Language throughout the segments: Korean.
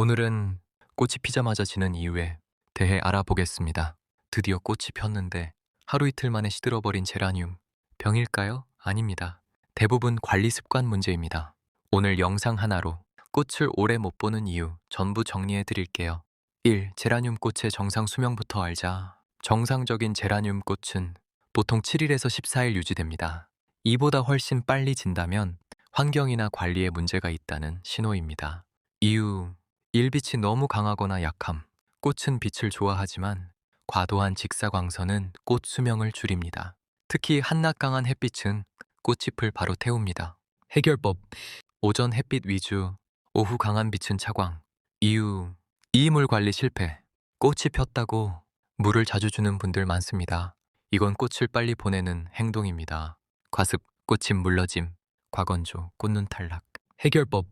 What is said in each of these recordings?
오늘은 꽃이 피자마자 지는 이유에 대해 알아보겠습니다. 드디어 꽃이 폈는데 하루 이틀 만에 시들어버린 제라늄. 병일까요? 아닙니다. 대부분 관리 습관 문제입니다. 오늘 영상 하나로 꽃을 오래 못 보는 이유 전부 정리해 드릴게요. 1. 제라늄 꽃의 정상 수명부터 알자. 정상적인 제라늄 꽃은 보통 7일에서 14일 유지됩니다. 이보다 훨씬 빨리 진다면 환경이나 관리에 문제가 있다는 신호입니다. 이유 일빛이 너무 강하거나 약함. 꽃은 빛을 좋아하지만 과도한 직사광선은 꽃 수명을 줄입니다. 특히 한낮 강한 햇빛은 꽃잎을 바로 태웁니다. 해결법 오전 햇빛 위주, 오후 강한 빛은 차광. 이유 이물 관리 실패. 꽃이 폈다고 물을 자주 주는 분들 많습니다. 이건 꽃을 빨리 보내는 행동입니다. 과습, 꽃잎 물러짐, 과건조, 꽃눈 탈락. 해결법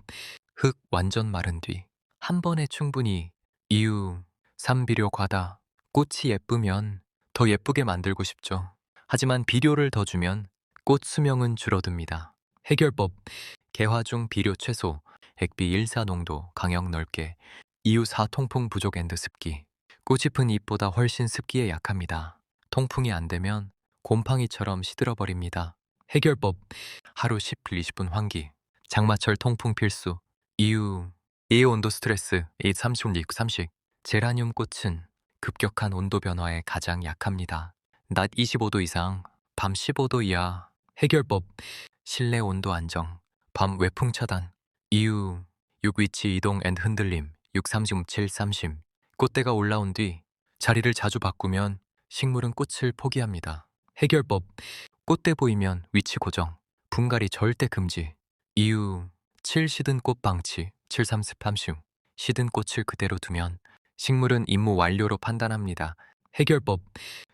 흙 완전 마른 뒤 한 번에 충분히 이유 산비료 과다 꽃이 예쁘면 더 예쁘게 만들고 싶죠. 하지만 비료를 더 주면 꽃 수명은 줄어듭니다. 해결법 개화 중 비료 최소 액비 1사 농도 강역 넓게 이유 4 통풍 부족 앤드 습기 꽃잎은 잎보다 훨씬 습기에 약합니다. 통풍이 안 되면 곰팡이처럼 시들어버립니다. 해결법 하루 10, 20분 환기 장마철 통풍 필수 이유 이 온도 스트레스 2, 30, 6, 30 제라늄 꽃은 급격한 온도 변화에 가장 약합니다. 낮 25도 이상, 밤 15도 이하. 해결법 실내 온도 안정, 밤 외풍 차단. 이유 6 위치 이동 앤 흔들림 6, 30, 7, 30 꽃대가 올라온 뒤 자리를 자주 바꾸면 식물은 꽃을 포기합니다. 해결법 꽃대 보이면 위치 고정 분갈이 절대 금지. 이유 7 시든 꽃 방치 7, 30, 30 시든 꽃을 그대로 두면 식물은 임무 완료로 판단합니다. 해결법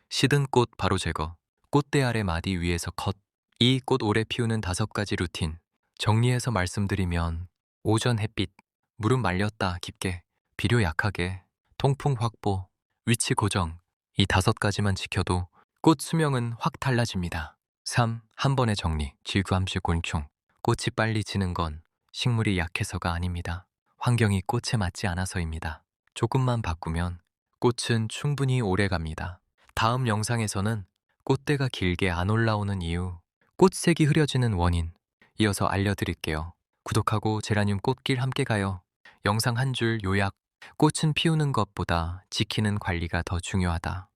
시든 꽃 바로 제거 꽃대 아래 마디 위에서 컷 이 꽃 오래 피우는 다섯 가지 루틴 정리해서 말씀드리면 오전 햇빛 물은 말렸다 깊게 비료 약하게 통풍 확보 위치 고정 이 다섯 가지만 지켜도 꽃 수명은 확 달라집니다. 3. 한 번의 정리 질구함시 곤충 꽃이 빨리 지는 건 식물이 약해서가 아닙니다. 환경이 꽃에 맞지 않아서입니다. 조금만 바꾸면 꽃은 충분히 오래 갑니다. 다음 영상에서는 꽃대가 길게 안 올라오는 이유, 꽃색이 흐려지는 원인, 이어서 알려드릴게요. 구독하고 제라늄 꽃길 함께 가요. 영상 한 줄 요약. 꽃은 피우는 것보다 지키는 관리가 더 중요하다.